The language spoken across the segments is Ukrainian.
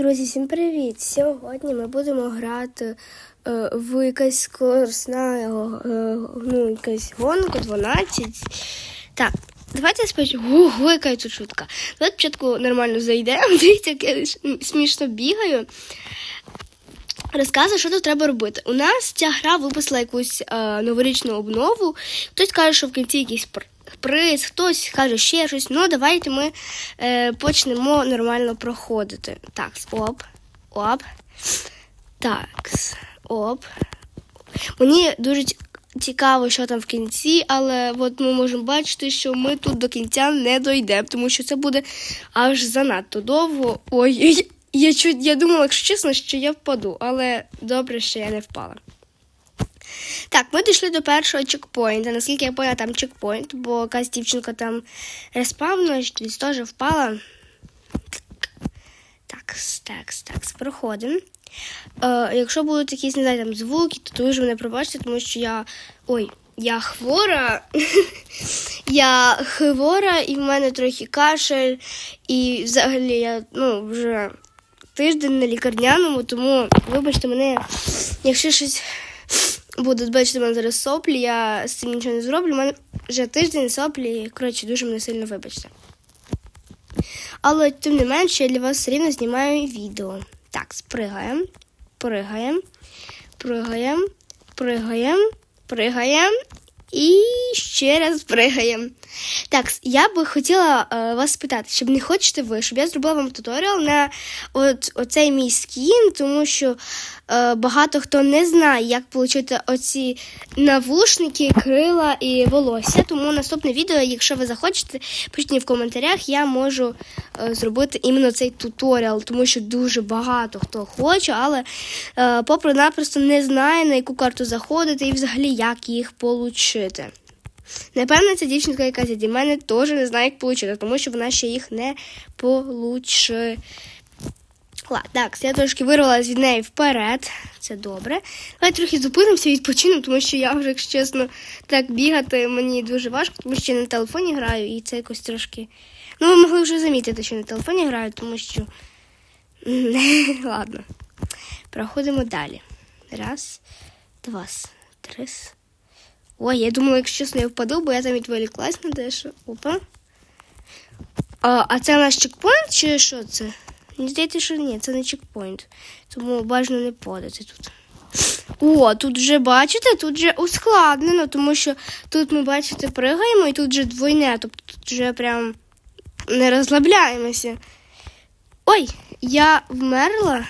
Друзі, всім привіт! Сьогодні ми будемо грати е, в якась скоросна е, ну, якась гонку 12. Так, давайте спочатку. Ого, яка тут шутка. Давайте спочатку нормально зайдемо. Дивіться, як я смішно бігаю. Розказую, що тут треба робити. У нас ця гра виписала якусь е, новорічну обнову. Хтось каже, що в кінці якийсь приз, хтось каже ще щось. Ну, давайте ми е, почнемо нормально проходити. Так, оп, оп. Так, оп. Мені дуже цікаво, що там в кінці, але от ми можемо бачити, що ми тут до кінця не дійдемо, тому що це буде аж занадто довго. Ой, я, чуть, я думала, якщо чесно, що я впаду, але добре, що я не впала. Так, ми дійшли до першого чекпоінта. Наскільки я поняла, там чекпоінт, бо якась дівчинка там респавнулась, десь теж впала. Так, так, так, проходимо. Е, якщо будуть якісь, не знаю, там звуки, то дуже мене пробачте, тому що я. Ой, я хвора. я хвора, і в мене трохи кашель. І взагалі я ну, вже тиждень на лікарняному, тому вибачте мене, якщо щось буде, бачите, в мене зараз соплі, я з цим нічого не зроблю. У мене вже тиждень соплі, коротше, дуже мене сильно вибачте. Але тим не менше, я для вас все рівно знімаю відео. Так, спригаємо, пригаємо, пригаємо, пригаємо, пригаємо і ще раз пригаємо. Так, я би хотіла е, вас спитати, чи не хочете ви, щоб я зробила вам туторіал на от, оцей мій скін, тому що е, багато хто не знає, як отримати оці навушники, крила і волосся. Тому наступне відео, якщо ви захочете, пишіть мені в коментарях, я можу е, зробити іменно цей туторіал, тому що дуже багато хто хоче, але е, попри-напросто не знає, на яку карту заходити і взагалі як їх отримати. Напевно, ця дівчинка, яка зі мене, теж не знає, як отримати, тому що вона ще їх не получила. Так, я трошки вирвалася від неї вперед. Це добре. Давай трохи зупинимося, відпочинемо, тому що я вже, якщо чесно, так бігати мені дуже важко, тому що я на телефоні граю, і це якось трошки. Ну, ви могли вже замітити, що на телефоні граю, тому що. Ладно. Проходимо далі. Раз, два, три. Ой, я думала, якщо чесно, я впаду, бо я там відволіклась на дещо. Опа. А, а це наш чекпоінт чи що це? Мені здається, що ні, це не чекпоінт. Тому бажано не падати тут. О, тут вже бачите, тут вже ускладнено, тому що тут ми, бачите, пригаємо і тут вже двойне, тобто тут вже прям не розслабляємося. Ой, я вмерла.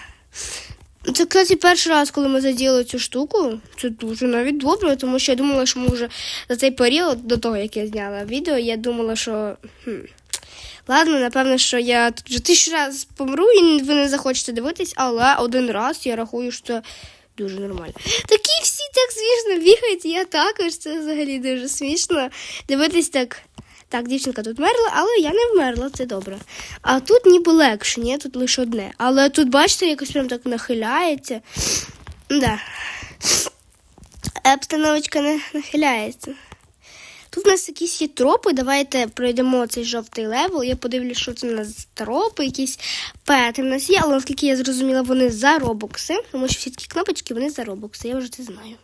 Це, кстати, перший раз, коли ми задіяли цю штуку, це дуже навіть добре, тому що я думала, що ми вже за цей період, до того, як я зняла відео, я думала, що. Хм, ладно, напевно, що я тут вже тисячу разів помру і ви не захочете дивитись, але один раз я рахую, що це дуже нормально. Такі всі так смішно бігають, я також, це взагалі дуже смішно. Дивитись так. Так, дівчинка тут вмерла, але я не вмерла, це добре. А тут ніби легше, ні, тут лише одне. Але тут, бачите, якось прям так нахиляється. Да. Обстановочка не нахиляється. Тут у нас якісь є тропи. Давайте пройдемо цей жовтий левел. Я подивлюсь, що це у нас тропи, якісь пети в нас є, але наскільки я зрозуміла, вони за робокси, тому що всі такі кнопочки вони за робокси, я вже це знаю.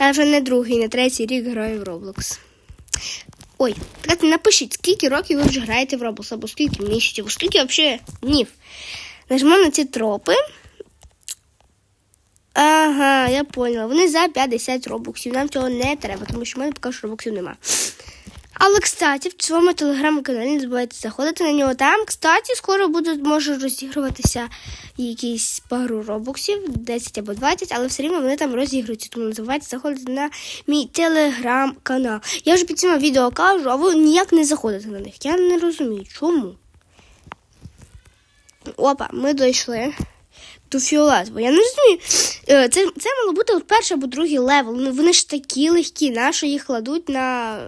Я вже не другий, не третій рік граю в Roblox. Ой, давайте напишіть, скільки років ви вже граєте в Roblox, або скільки місяців, скільки взагалі днів. Нажмемо на ці тропи. Ага, я поняла. Вони за 50 робоксів. Нам цього не треба, тому що в мене поки що робоксів нема. Але, кстати, в своєму телеграм-каналі не забувайте заходити на нього. Там, кстати, скоро будуть, може розігруватися якісь пару робоксів, 10 або 20, але все рівно вони там розігруються. Тому не забувайте заходити на мій телеграм-канал. Я вже під цим відео кажу, а ви ніяк не заходите на них. Я не розумію, чому. Опа, ми дійшли до фіолетового. Я не розумію. Е, Це, це мало бути перший або другий левел. Ну, Вони ж такі легкі, нащо їх кладуть на.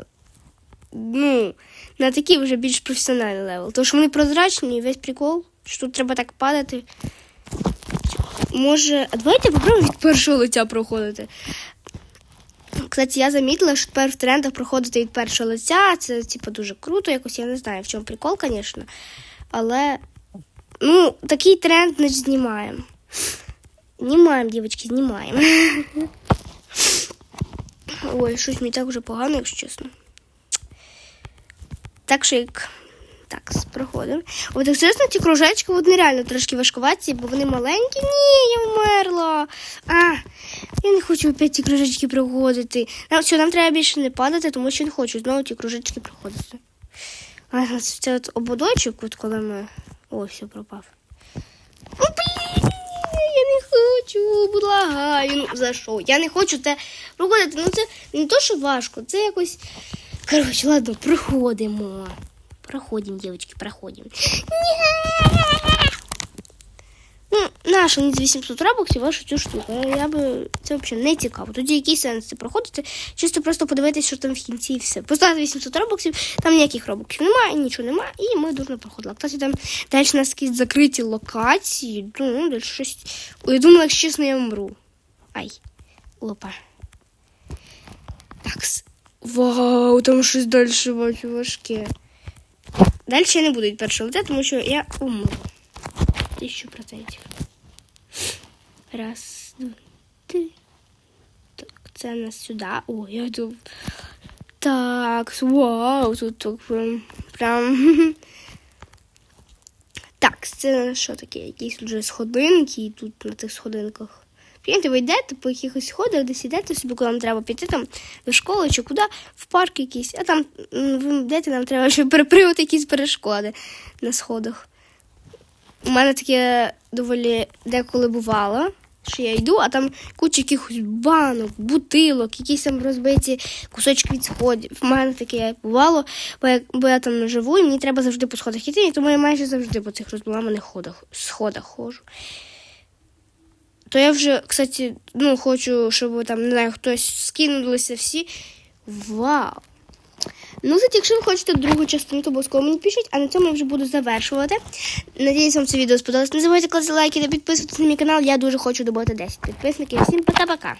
Ну, на такий вже більш професіональний левел. Тому що вони прозрачні і весь прикол, що тут треба так падати. Може, а давайте попробуємо від першого лиця проходити. Кстати, я замітила, що тепер в трендах проходити від першого лиця. Це, типу, дуже круто, якось я не знаю, в чому прикол, звісно. Але Ну, такий тренд, значить, знімаємо. Знімаємо, дівчатки, знімаємо. Ой, щось мені так вже погано, якщо чесно. Так що як. Так, проходимо. От чесно, ті кружечки от нереально трошки важкуваті, бо вони маленькі. Ні, я вмерла. А, я не хочу опять ті кружечки проходити. Нам, все, нам треба більше не падати, тому що не хочу знову ті кружечки проходити. А це от ободочок, от коли ми. О, все пропав. Ну, блін, я не хочу, благаю. Ну, за що? Я не хочу це проходити. Ну, це не то, що важко, це якось. Коротше, ладно, проходимо. Проходимо, дівчатки, проходимо. Ну, наша не з 800 рабоксів вашу цю штуку. Я би це взагалі не цікаво. Тоді який сенс це? Чисто просто подивитися, що там в кінці і все. Поставити 800 робоксів, там ніяких робоксів немає, нічого немає, і ми дуже проходили. Кстати, там далі у нас якісь закриті локації. Ну, далі щось. Я думала, якщо чесно, я вмру. Ай. Опа. Так. Вау, там щось далі бачу важке. Далі я не буду першого летати, тому що я умру. Тисячу процентів. Раз, два, три. Так, це у нас сюди. О, я йду. Так, вау, тут так прям. прям. Так, це що таке? Якісь вже сходинки, і тут на тих сходинках. Прикиньте, ви йдете по якихось сходах, десь йдете собі, куди вам треба піти, там до школи чи куди, в парк якийсь, а там ви йдете, нам треба ще перепривати якісь перешкоди на сходах. У мене таке доволі деколи бувало, що я йду, а там куча якихось банок, бутилок, якісь там розбиті кусочки від сходів. У мене таке бувало, бо я, бо я там живу, і мені треба завжди по сходах йти, і тому я майже завжди по цих розламаних ходах, сходах ходжу. То я вже, кстати, ну, хочу, щоб там, не знаю, хтось скинулися всі. Вау! Ну, кстати, якщо ви хочете другу частину, то обов'язково мені пишіть, а на цьому я вже буду завершувати. Надіюсь, вам це відео сподобалось. Не забувайте класти лайки та підписуватися на мій канал. Я дуже хочу добити 10 підписників. Всім пока-пока.